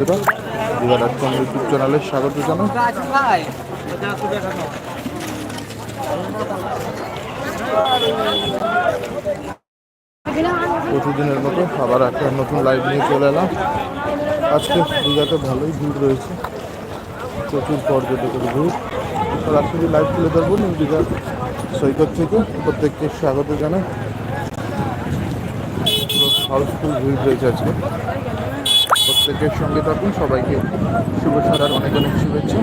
YouTube চ্যানেলে স্বাগত জানাই প্রতিদিনের মতো আবার একটা নতুন লাইভ নিয়ে চলে এলাম। আজকে দীঘাতে ভালোই ভিড় রয়েছে। প্রচুর পর্যটকের ভিড়। সরাসরি লাইভ তুলে ধরবো নিউ দীঘার সৈকত থেকে প্রত্যেককে স্বাগত জানাই। হাউসফুল ভিড় রয়েছে আজকে। প্রত্যেকের সঙ্গে থাকুন। সবাইকে শুভ সরার অনেক অনেক শুভেচ্ছা।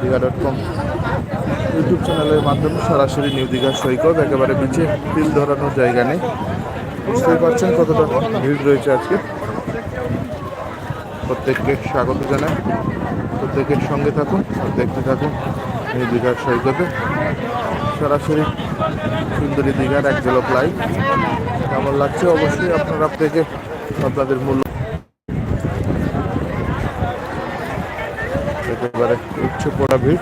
দীঘা ডট কম ইউটিউব চ্যানেলের মাধ্যমে সরাসরি নিউ দীঘা সৈকত, একেবারে বিচে তিল ধরানোর জায়গা নেই। বুঝতেই পারছেন কতটা ভিড় রয়েছে আজকে। প্রত্যেককে স্বাগত জানাই। প্রত্যেকের সঙ্গে থাকুন দেখতে থাকুন নিউ দীঘার সৈকতে। সরাসরি সুন্দরী দীঘার এক ঝলক লাইভ কেমন লাগছে? অবশ্যই আপনারা থেকে আপনাদের মূল্য উচ্চ পড়া ভিড়।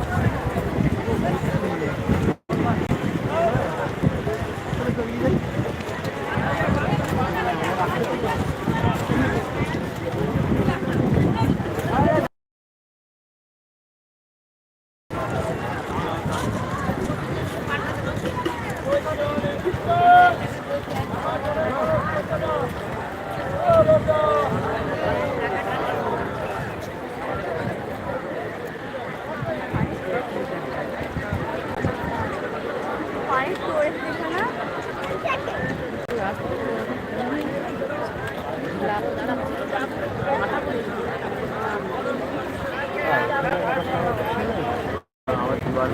আমার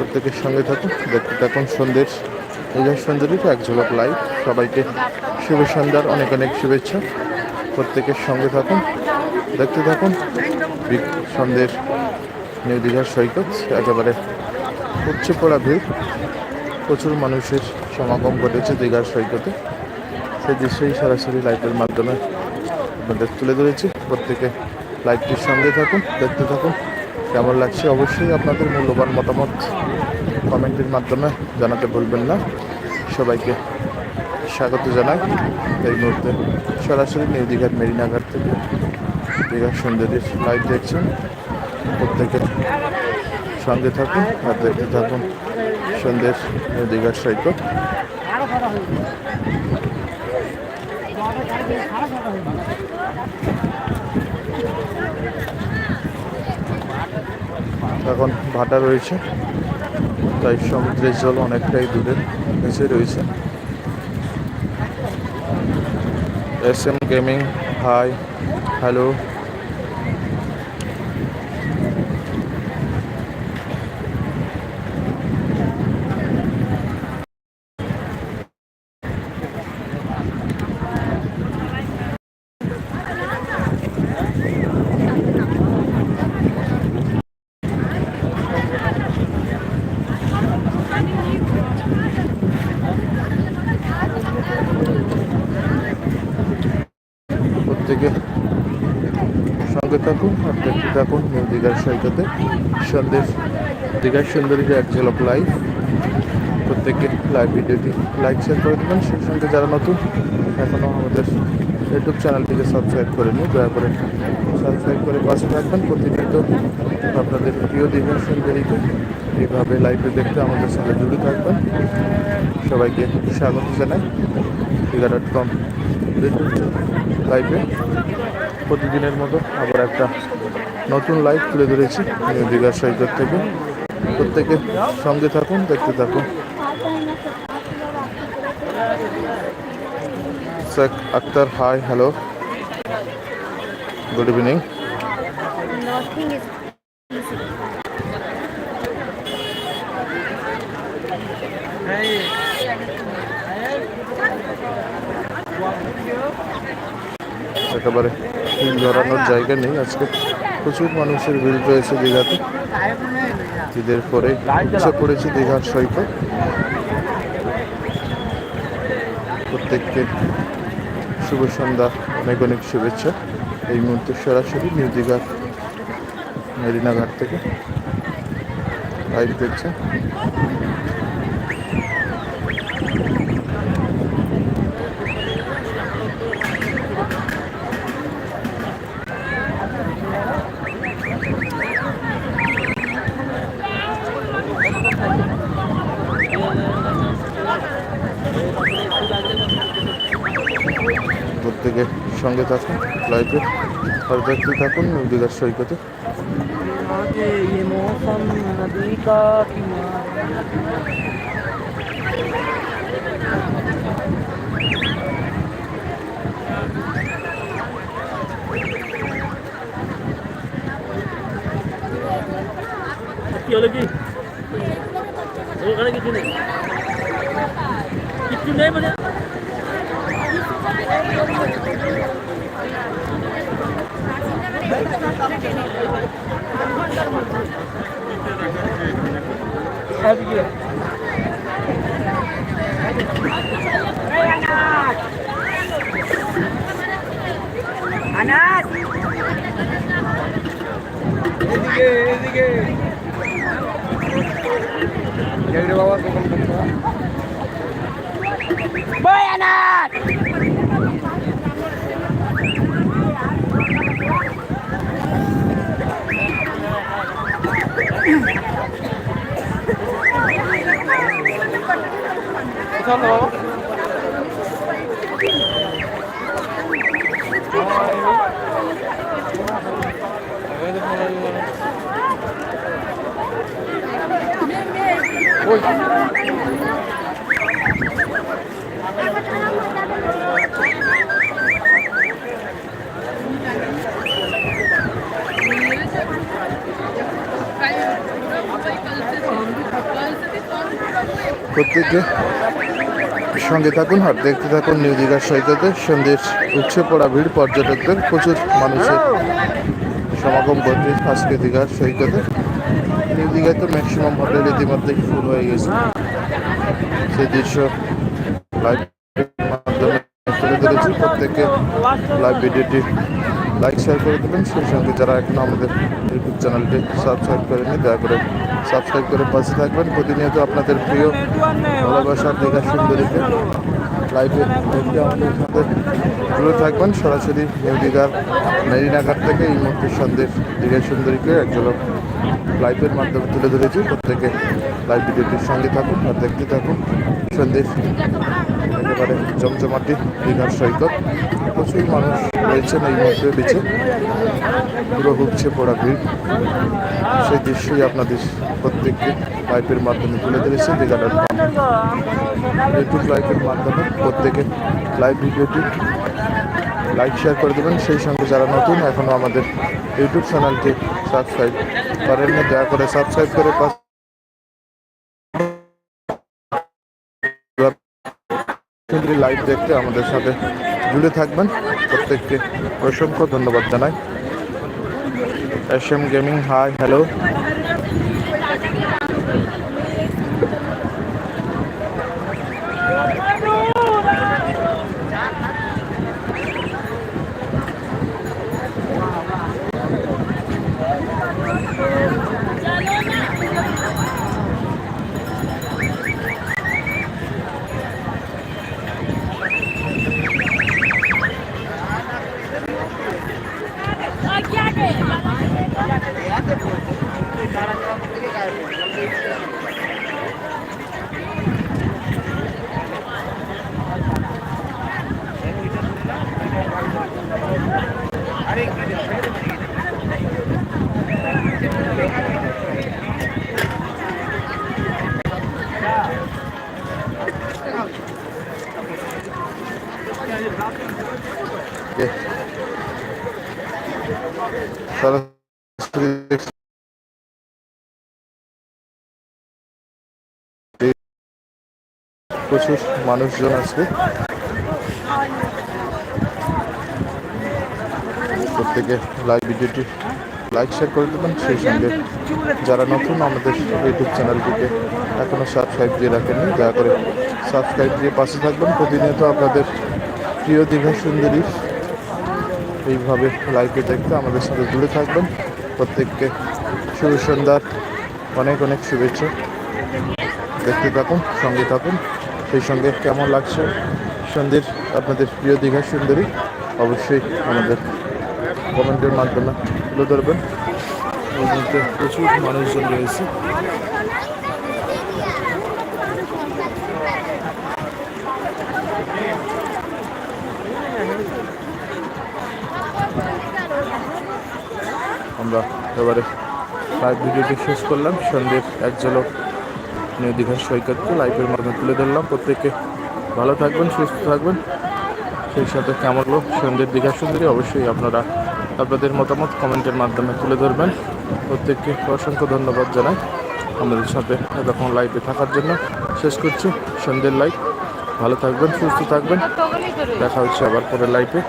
প্রত্যেকের সঙ্গে থাকুন, দেখতে থাকুন সন্ধ্যের নিজের সুন্দরীর এক ঝলক লাইভ সবাইকে শুভ সন্ধ্যার অনেক অনেক শুভেচ্ছা। প্রত্যেকের সঙ্গে থাকুন, দেখতে থাকুন। সন্ধ্যের নিউ দীঘার সৈকত, একেবারে উচ্ছে পড়া ভিড়। প্রচুর মানুষের সমাগম ঘটেছে দীঘার সৈকতে। সেই দৃশ্যই সরাসরি লাইভের মাধ্যমে আপনাদের তুলে ধরেছি। প্রত্যেকে লাইভটির সঙ্গে থাকুন, দেখতে থাকুন। কেমন লাগছে? অবশ্যই আপনাদের মূল্যবান মতামত কমেন্টের মাধ্যমে জানাতে ভুলবেন না। সবাইকে স্বাগত জানাই এই মুহূর্তে সরাসরি নিউ দীঘার মেরিনাঘাট থেকে। দীঘার সুন্দরীর লাইভ দেখছেন। প্রত্যেকের সঙ্গে থাকুন আর দেখতে থাকুন সন্ধ্যের নিউ দীঘার সৈকত। এখন ভাটা রয়েছে। তাই সমুদ্রের জল অনেকটাই দূরে নিচে রয়েছে। S M gaming hi hello প্রত্যেকে সঙ্গে থাকুন আর দেখতে থাকুন নিউ দীঘার সৈকতে সন্দেশ, দীঘার সুন্দরীর এক ঝলক লাইভ প্রত্যেকে লাইভ ভিডিওটি লাইক শেয়ার করে দেবেন। সেই সঙ্গে যারা নতুন এখনও আমাদের ইউটিউব চ্যানেলটিকে সাবস্ক্রাইব করে নিন দয়া করে সাবস্ক্রাইব করে পাশে থাকবেন। প্রতিনিয়ত আপনাদের প্রিয় দীঘার সুন্দরীকে এইভাবে লাইভে দেখতে আমাদের সঙ্গে জুড়ে থাকবেন। সবাইকে স্বাগত জানাই। দীঘা ডট কম লাইভে প্রতিদিনের মতো আবার একটা নতুন লাইভ তুলে ধরেছি দীঘার সৈকত থেকে। প্রত্যেকে সঙ্গে থাকুন, দেখতে থাকুন। Sheikh Akhtar hi hello good evening. একেবারে ভিড় ধরানোর জায়গা নেই। আজকে প্রচুর মানুষের ভিড় রয়েছে দীঘাতে। ঈদের পরে ইচ্ছা পড়েছে দীঘার সৈকত। প্রত্যেককে শুভ সন্ধ্যা অনেক অনেক শুভেচ্ছা। এই মুহূর্তে সরাসরি নিউ দীঘার মেরিনা ঘাট থেকে লাইভ দেখছেন প্রত্যেকে সঙ্গে থাকুন লাইফে ভালো থাকতে থাকুন দীঘার সৈকতে। কি হলো কি? আজকে আনাস এদিকে এদিকে রে বাবা দোকান করতে বই আনাস 괜찮아. 오이. প্রত্যেকে সঙ্গে থাকুন আর দেখতে থাকুন, নিউ দীঘার সৈকতে। সন্ধ্যের উচ্ছে পড়া ভিড়, পর্যটকদের প্রচুর মানুষের সমাগম ঘটে আজকে দীঘার সৈকতে। নিউ দীঘায় তো ম্যাক্সিমাম হোটেল ইতিমধ্যেই ফুল হয়ে গেছে। সেই দৃশ্য লাইভ ধরেছি প্রত্যেকে লাইভ ভিডিওটি লাইক শেয়ার করে দেবেন। সেই সঙ্গে যারা এখন আমাদের ইউটিউব চ্যানেলটি সাবস্ক্রাইব করেনি দয়া করে সাবস্ক্রাইব করে পাশে থাকবেন। প্রতিনিয়ত আপনাদের প্রিয় ভালোবাসার দীঘা সুন্দরীকে লাইভে আমাদের সাথে থাকবেন। সরাসরি নিউ দীঘার মেরিনাঘাট থেকে এই মুহূর্তে সন্দেশ দীঘা সুন্দরীকে এক ঝলক লাইভের মাধ্যমে তুলে ধরেছি। প্রত্যেকে লাইভ ভিডিওটির সঙ্গে থাকুন আর দেখতে থাকুন। সন্দেশ একেবারে জমজমাটি দীঘার সৈকত। প্রচুর মানুষ রয়েছেন এই মুহূর্তে বিচে পুরো হুকছে পড়া ভিড়। সেই দৃশ্যই আপনাদের প্রত্যেককে লাইভের মাধ্যমে তুলে ধরেছে দীঘা ইউটিউব লাইভের মাধ্যমে প্রত্যেকে লাইভ ভিডিওটি লাইক শেয়ার করে দেবেন। সেই সঙ্গে যারা নতুন এখনও আমাদের ইউটিউব চ্যানেলটি সাবস্ক্রাইব করেননি দয়া করে সাবস্ক্রাইব করে লাইভ দেখতে আমাদের সাথে জুড়ে থাকবেন। প্রত্যেককে অসংখ্য ধন্যবাদ জানাই। S M gaming hi hello প্রচুর মানুষজন আসবে প্রত্যেকে লাইভ ভিডিওটি লাইক শেয়ার করে দেবেন। সেই সঙ্গে যারা নতুন আমাদের ইউটিউব চ্যানেলটিকে এখনও সাবস্ক্রাইব দিয়ে রাখেননি, দয়া করে সাবস্ক্রাইব দিয়ে পাশে থাকবেন। প্রতিনিয়ত আপনাদের প্রিয় দীঘা সুন্দরী এইভাবে লাইভে দেখতে আমাদের সাথে জুড়ে থাকবেন। প্রত্যেককে শুভ সন্ধ্যার অনেক অনেক শুভেচ্ছা। দেখতে থাকুন, সঙ্গে থাকুন। সেই সঙ্গে কেমন লাগছে সন্ধ্যের আপনাদের প্রিয় দীঘা সুন্দরী, অবশ্যই আমাদের কমেন্টের মাধ্যমে তুলে ধরবেন। প্রচুর মানুষজন রয়েছে। আমরা এবারে লাইভ ভিডিওটি শেষ করলাম। সন্ধ্যের এক ঝলক নিউ দীঘার সৈকতকে লাইভের মাধ্যমে তুলে ধরলাম। প্রত্যেককে ভালো থাকবেন, সুস্থ থাকবেন। সেই সাথে কেমন হলো সন্ধ্যের দীঘা সুন্দরী, অবশ্যই আপনারা আপনাদের মতামত কমেন্টের মাধ্যমে তুলে ধরবেন। প্রত্যেককে অসংখ্য ধন্যবাদ জানাই। আমাদের সাথে এরকম লাইভে থাকার জন্য শেষ করছি। সন্ধ্যের লাইভ ভালো থাকবেন সুস্থ থাকবেন। দেখা হচ্ছে আবার পরে লাইভে